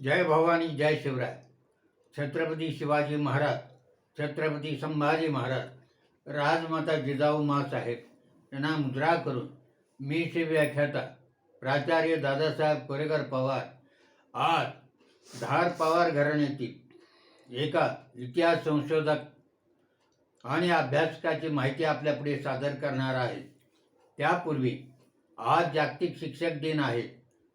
जय भवानी जय शिवराय। छत्रपती शिवाजी महाराज छत्रपती संभाजी महाराज राजमाता जिजाऊ मासाहेब यांना मुद्रा करून मी शे व्याख्याता प्राचार्य दादासाहेब कोरेकर पवार आज धार पवार घराण्यातील एका इतिहास संशोधक आणि अभ्यासकाची माहिती आपल्यापुढे सादर करणार आहे. त्यापूर्वी आज जागतिक शिक्षक दिन आहे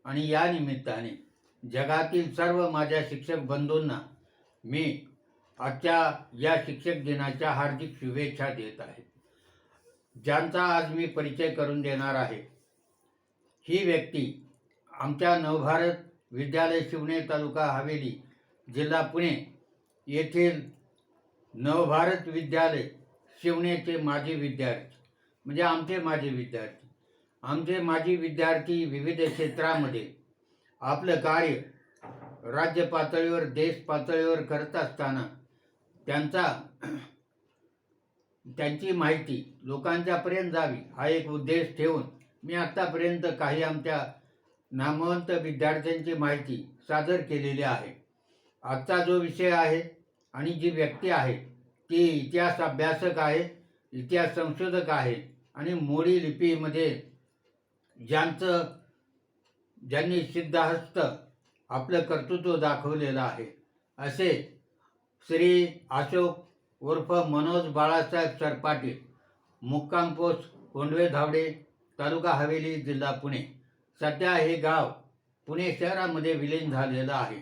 आणि या निमित्ताने जगातील सर्व माझ्या शिक्षक बंधूंना मी आजच्या या शिक्षक दिनाच्या हार्दिक शुभेच्छा देत आहे. ज्यांचा आज मी परिचय करून देणार आहे ही व्यक्ती आमच्या नवभारत विद्यालय शिवणे तालुका हवेली जिल्हा पुणे येथील नवभारत विद्यालय शिवणेचे माजी विद्यार्थी म्हणजे आमचे माजी विद्यार्थी. आमचे माजी विद्यार्थी विविध क्षेत्रामध्ये आपलं कार्य राज्य पातळीवर देश पातळीवर करत असताना त्यांचा त्यांची माहिती लोकांच्यापर्यंत जावी हा एक उद्देश ठेवून मी आत्तापर्यंत काही आमच्या नामवंत विद्यार्थ्यांची माहिती सादर केलेली आहे. आजचा जो विषय आहे आणि जी व्यक्ती आहे ती इतिहास अभ्यासक आहे इतिहास संशोधक आहे आणि मोडी लिपीमध्ये ज्यांचं ज्यांनी सिद्धहस्त आपलं कर्तृत्व दाखवलेलं आहे. असे श्री अशोक उर्फ मनोज बाळासाहेब सरपाटी मुक्काम पोस्ट कोंडवे धावडे तालुका हवेली जिल्हा पुणे. सध्या हे गाव पुणे शहरामध्ये विलीन झालेलं आहे.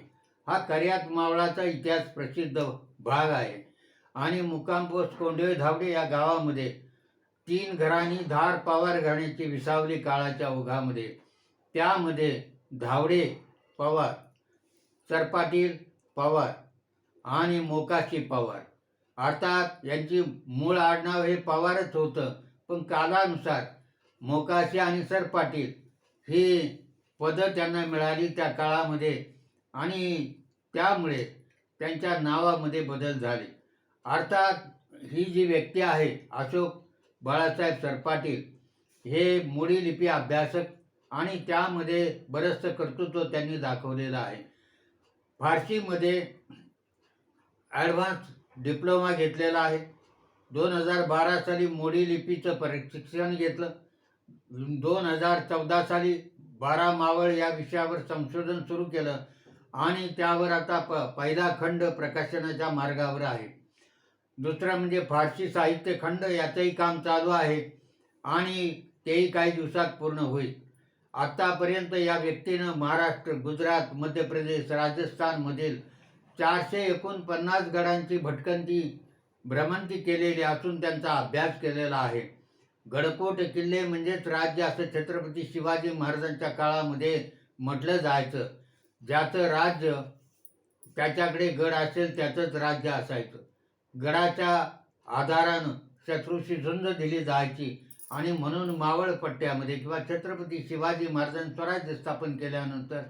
हा कर्यात मावळाचा इतिहास प्रसिद्ध भाग आहे. आणि मुक्काम पोस्ट कोंडवे धावडे या गावामध्ये तीन घरांनी धार पावार घराण्याची विसावली काळाच्या ओघामध्ये त्यामध्ये धावडे पवार सरपाटील पवार आणि मोकाशी पवार. अर्थात यांची मूळ आडनाव हे पवारच होतं. पण कालानुसार मोकाशी आणि सरपाटील ही पदं त्यांना मिळाली त्या काळामध्ये आणि त्यामुळे त्यांच्या नावामध्ये बदल झाले. अर्थात ही जी व्यक्ती आहे अशोक बाळासाहेब सरपाटील हे मोडी लिपी अभ्यासक आणि त्यामध्ये बरंचसं कर्तृत्व त्यांनी दाखवलेलं आहे. फारसीमध्ये ॲडव्हान्स डिप्लोमा घेतलेला आहे. दोन हजार बारा साली मोडी लिपीचं प्रशिक्षण घेतलं. दोन हजार चौदा साली बारा मावळ या विषयावर संशोधन सुरू केलं. आणि त्यावर आता प पहिला खंड प्रकाशनाच्या मार्गावर आहे. दुसरं म्हणजे फारसी साहित्य खंड याचंही काम चालू आहे. आणि तेही काही दिवसात पूर्ण होईल. आत्तापर्यंत या व्यक्तीनं महाराष्ट्र गुजरात मध्य प्रदेश राजस्थानमधील चारशे एकोणपन्नास गडांची भटकंती भ्रमंती केलेली असून त्यांचा अभ्यास केलेला आहे. गडकोट किल्ले म्हणजेच राज्य असं छत्रपती शिवाजी महाराजांच्या काळामध्ये म्हटलं जायचं. ज्याचं राज्य त्याच्याकडे गड असेल त्याचंच राज्य असायचं. गडाच्या आधारानं शत्रूशी झुंज दिली जायची. आणि म्हणून मावळ पट्ट्यामध्ये किंवा छत्रपती शिवाजी महाराजांनी स्वराज्य स्थापन केल्यानंतर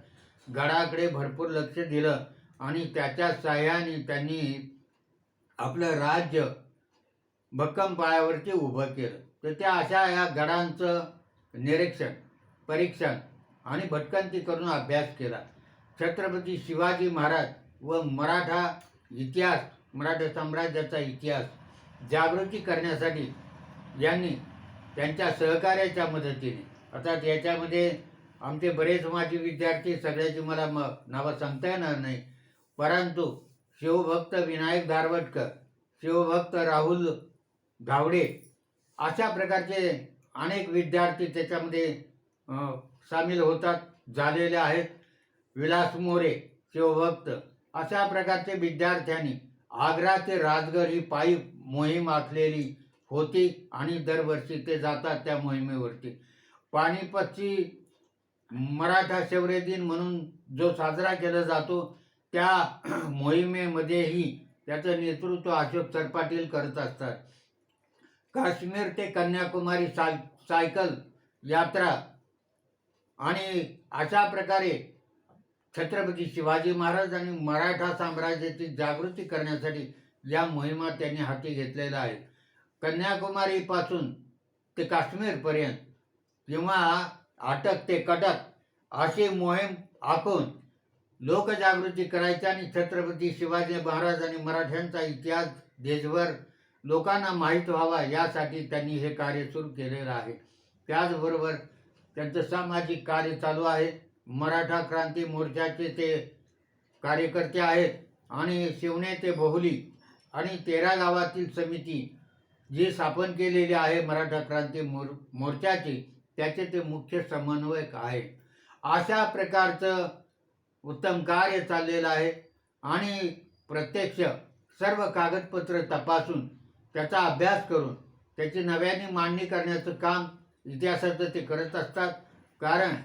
गडाकडे भरपूर लक्ष दिलं आणि त्याच्या साह्याने त्यांनी आपलं राज्य भक्कम पायावरती उभं केलं. तर त्या अशा या गडांचं निरीक्षण परीक्षण आणि भटकंती करून अभ्यास केला. छत्रपती शिवाजी महाराज व मराठा इतिहास मराठा साम्राज्याचा इतिहास जागृती करण्यासाठी यांनी त्यांच्या सहकार्याच्या मदतीने. अर्थात याच्यामध्ये आमचे बरेच माझे विद्यार्थी सगळ्याची मला म नावं सांगता येणार नाही. परंतु शिवभक्त विनायक धारवटकर शिवभक्त राहुल धावडे अशा प्रकारचे अनेक विद्यार्थी त्याच्यामध्ये सामील होतात झालेले आहेत. विलास मोरे शिवभक्त अशा प्रकारचे विद्यार्थ्यांनी आग्रा ते राजगड ही पायी मोहीम आखलेली. होती आणि दरवर्षी ते जातात त्या मोहिमेवरती. पानिपतची मराठा शौर्य दिन म्हणून जो साजरा केला जातो त्या मोहिमेमध्येही त्याचं नेतृत्व अशोक सरपाटील करत असतात. काश्मीर ते कन्याकुमारी साय सायकल यात्रा आणि अशा प्रकारे छत्रपती शिवाजी महाराज आणि मराठा साम्राज्याची जागृती करण्यासाठी या मोहिमा त्यांनी हाती घेतलेल्या आहेत कन्याकुमारीपासून ते काश्मीरपर्यंत किंवा अटक ते कटक अशी मोहीम आखून लोकजागृती करायची आणि छत्रपती शिवाजी महाराज आणि मराठ्यांचा इतिहास देशभर लोकांना माहीत व्हावा यासाठी त्यांनी हे कार्य सुरू केलेलं आहे. त्याचबरोबर त्यांचं सामाजिक कार्य चालू आहे. मराठा क्रांती मोर्चाचे ते कार्यकर्ते आहेत आणि शिवणे ते बहुली आणि तेरा गावातील समिती जी स्थापन केलेली आहे मराठा क्रांती मोर मोर्चाची त्याचे ते मुख्य समन्वयक आहे अशा प्रकारचं उत्तम कार्य चाललेलं आहे आणि प्रत्यक्ष सर्व कागदपत्र तपासून त्याचा अभ्यास करून त्याची नव्याने मांडणी करण्याचं काम इतिहासाचं ते करत असतात. कारण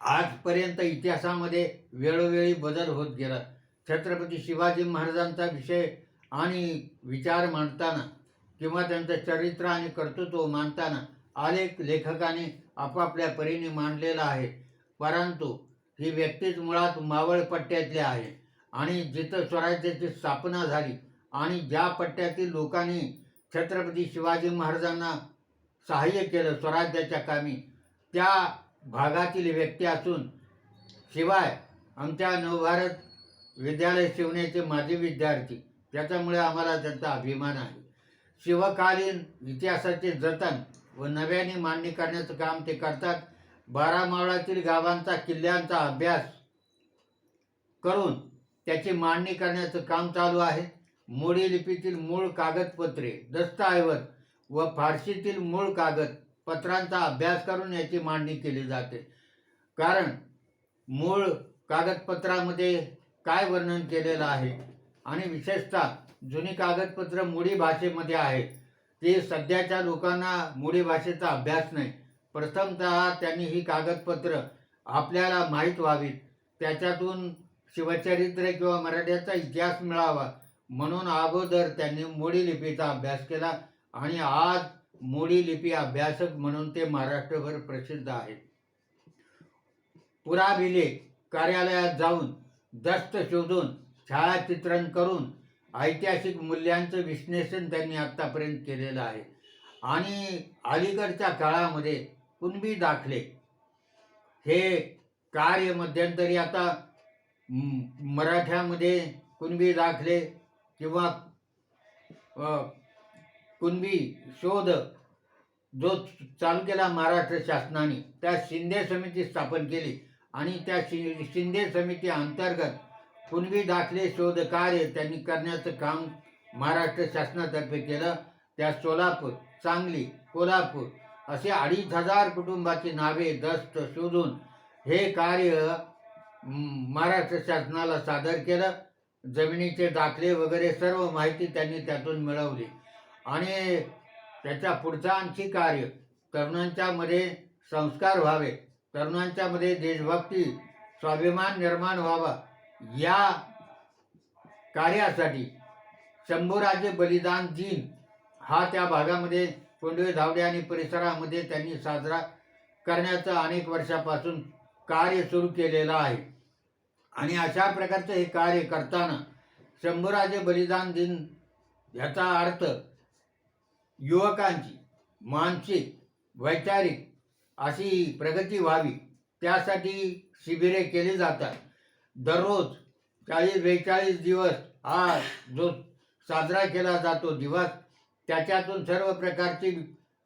आजपर्यंत इतिहासामध्ये वेळोवेळी बदल होत गेला. छत्रपती शिवाजी महाराजांचा विषय आणि विचार मांडताना किंवा त्यांचं चरित्र आणि कर्तृत्व मानताना अनेक लेखकाने आपापल्या परीने मांडलेला आहे. परंतु ही व्यक्तीच मुळात मावळ पट्ट्यातली आहे आणि जिथं स्वराज्याची स्थापना झाली आणि ज्या पट्ट्यातील लोकांनी छत्रपती शिवाजी महाराजांना सहाय्य केलं स्वराज्याच्या कामी त्या भागातील व्यक्ती असून शिवाय आमच्या नवभारत विद्यालय शिवण्याचे माजी विद्यार्थी त्याच्यामुळे आम्हाला त्यांचा अभिमान आहे. शिवकालीन इतिहासाचे जतन व नव्याने मांडणी करण्याचं काम ते करतात. बारामावळातील गावांचा किल्ल्यांचा अभ्यास करून त्याची मांडणी करण्याचं काम चालू आहे. मोडी लिपीतील मूळ कागदपत्रे दस्तऐवज व फारशीतील मूळ कागद पत्रांचा अभ्यास करून याची मांडणी केली जाते. कारण मूळ कागदपत्रामध्ये काय वर्णन केलेलं आहे? आणि विशेषतः जुनी कागदपत्र मोडी भाषेमध्ये आहेत. ते सध्याच्या लोकांना मोडी भाषेचा अभ्यास नाही. प्रथमतः त्यांनी ही कागदपत्र आपल्याला माहीत व्हावीत. त्याच्यातून शिवचरित्र किंवा मराठ्याचा इतिहास मिळावा. म्हणून अगोदर त्यांनी मोडी लिपीचा अभ्यास केला आणि आज मोडी लिपी अभ्यासक म्हणून ते महाराष्ट्रभर प्रसिद्ध आहेत. पुराभिलेख कार्यालयात जाऊन दस्त शोधून छायाचित्रण करून ऐतिहासिक मूल्यांचं विश्लेषण त्यांनी आत्तापर्यंत केलेलं आहे. आणि अलीकडच्या काळामध्ये कुणबी दाखले हे कार्य मध्यंतरी आता मराठ्यामध्ये कुणबी दाखले किंवा कुणबी शोध जो चालू केला महाराष्ट्र शासनाने त्या शिंदे समिती स्थापन केली आणि त्या शि शिंदे समिती अंतर्गत कुणबी दाखले शोध कार्य त्यांनी करण्याचं काम महाराष्ट्र शासनातर्फे केलं. त्या सोलापूर सांगली कोल्हापूर असे अडीच हजार कुटुंबाची नावे दस्त शोधून हे कार्य महाराष्ट्र शासनाला सादर केलं. जमिनीचे दाखले वगैरे सर्व माहिती त्यांनी त्यातून मिळवली. आणि त्याच्या पुढचा आणखी कार्य तरुणांच्यामध्ये संस्कार व्हावे तरुणांच्यामध्ये देशभक्ती स्वाभिमान निर्माण व्हावा या कार्यासाठी शंभूराजे बलिदान दिन हा त्या भागामध्ये कोंडवे धावडे आणि परिसरामध्ये त्यांनी साजरा करण्याचं अनेक वर्षापासून कार्य सुरू केलेलं आहे. आणि अशा प्रकारचं हे कार्य करताना शंभूराजे बलिदान दिन ह्याचा अर्थ युवकांची मानसिक वैचारिक अशी प्रगती व्हावी त्यासाठी शिबिरे केली जातात. दररोज चाळीस बेचाळीस दिवस हा जो साजरा केला जातो दिवस त्याच्यातून सर्व प्रकारची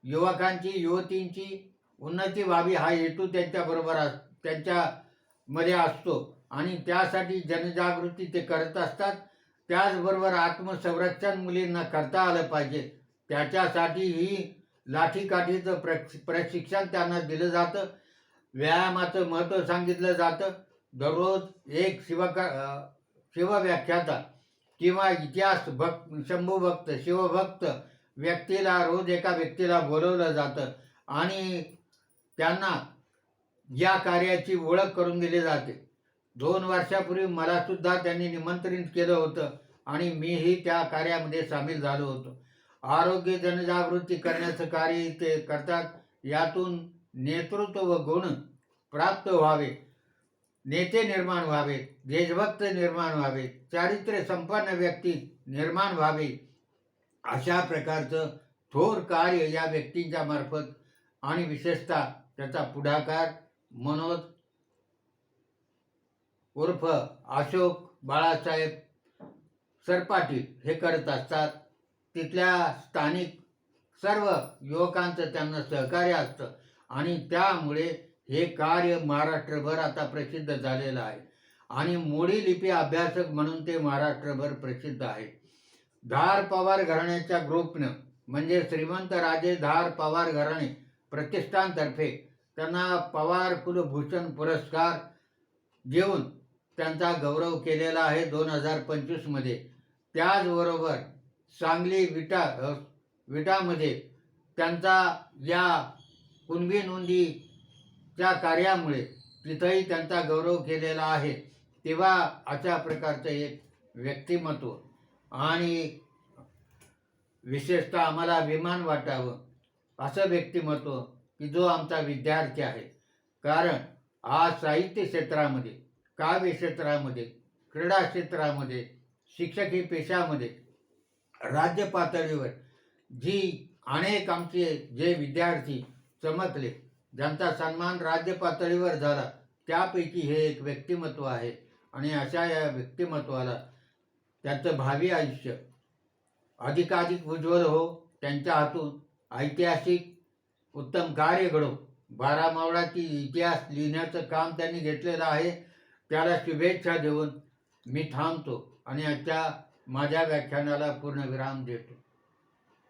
युवकांची युवतींची उन्नती व्हावी हा हेतू त्यांच्याबरोबर अस त्यांच्यामध्ये असतो. आणि त्यासाठी जनजागृती ते करत असतात. त्याचबरोबर आत्मसंरक्षण मुलींना करता आलं पाहिजे. त्याच्यासाठी ही लाठीकाठीचं प्र प्रशिक्षण त्यांना दिलं जातं. व्यायामाचं महत्त्व सांगितलं जातं. दररोज एक शिवका शिवव्याख्याता किंवा इतिहास भक्त शंभूभक्त शिवभक्त व्यक्तीला रोज एका व्यक्तीला बोलवलं जातं आणि त्यांना या कार्याची ओळख करून दिली जाते. दोन वर्षापूर्वी मला सुद्धा त्यांनी निमंत्रित केलं होतं आणि मीही त्या कार्यामध्ये सामील झालो होतो. आरोग्य जनजागृती करण्याचं कार्य ते करतात यातून नेतृत्व व गुण प्राप्त व्हावे. नेते निर्माण व्हावे देशभक्त निर्माण व्हावे चारित्र्य संपन्न व्यक्ती निर्माण व्हावे अशा प्रकारचं थोर कार्य या व्यक्तींच्या मार्फत आणि विशेषतः त्याचा पुढाकार मनोज उर्फ अशोक बाळासाहेब सरपाटी हे करत असतात. तिथल्या स्थानिक सर्व युवकांचं त्यांना सहकार्य असतं आणि त्यामुळे हे कार्य महाराष्ट्रभर आता प्रसिद्ध झालेलं आहे. आणि मोडी लिपी अभ्यासक म्हणून ते महाराष्ट्रभर प्रसिद्ध आहे. धार पवार घराण्याच्या ग्रुपनं म्हणजे श्रीमंत राजे धार पवार घराणे प्रतिष्ठानतर्फे त्यांना पवार कुलभूषण पुरस्कार देऊन त्यांचा गौरव केलेला आहे दोन हजार पंचवीसमध्ये त्याचबरोबर सांगली विटा विटामध्ये त्यांचा या कुणबी त्या कार्यामुळे तिथंही त्यांचा गौरव केलेला आहे तेव्हा अशा प्रकारचं एक व्यक्तिमत्व आणि विशेषतः आम्हाला अभिमान वाटावं असं व्यक्तिमत्व की जो आमचा विद्यार्थी आहे. कारण आज साहित्य क्षेत्रामध्ये काव्य क्षेत्रामध्ये क्रीडा क्षेत्रामध्ये शिक्षकी पेशामध्ये राज्य पातळीवर जी अनेक आमचे जे विद्यार्थी चमकले ज्यांचा सन्मान राज्य पातळीवर झाला. त्यापैकी हे एक व्यक्तिमत्व आहे. आणि अशा या व्यक्तिमत्वाला त्यांचं भावी आयुष्य अधिकाधिक उज्ज्वल हो त्यांच्या हातून ऐतिहासिक उत्तम कार्य घडो. बारामावळाची इतिहास लिहिण्याचं काम त्यांनी घेतलेलं आहे. त्याला शुभेच्छा देऊन मी थांबतो आणि आजच्या माझ्या व्याख्यानाला पूर्णविराम देतो.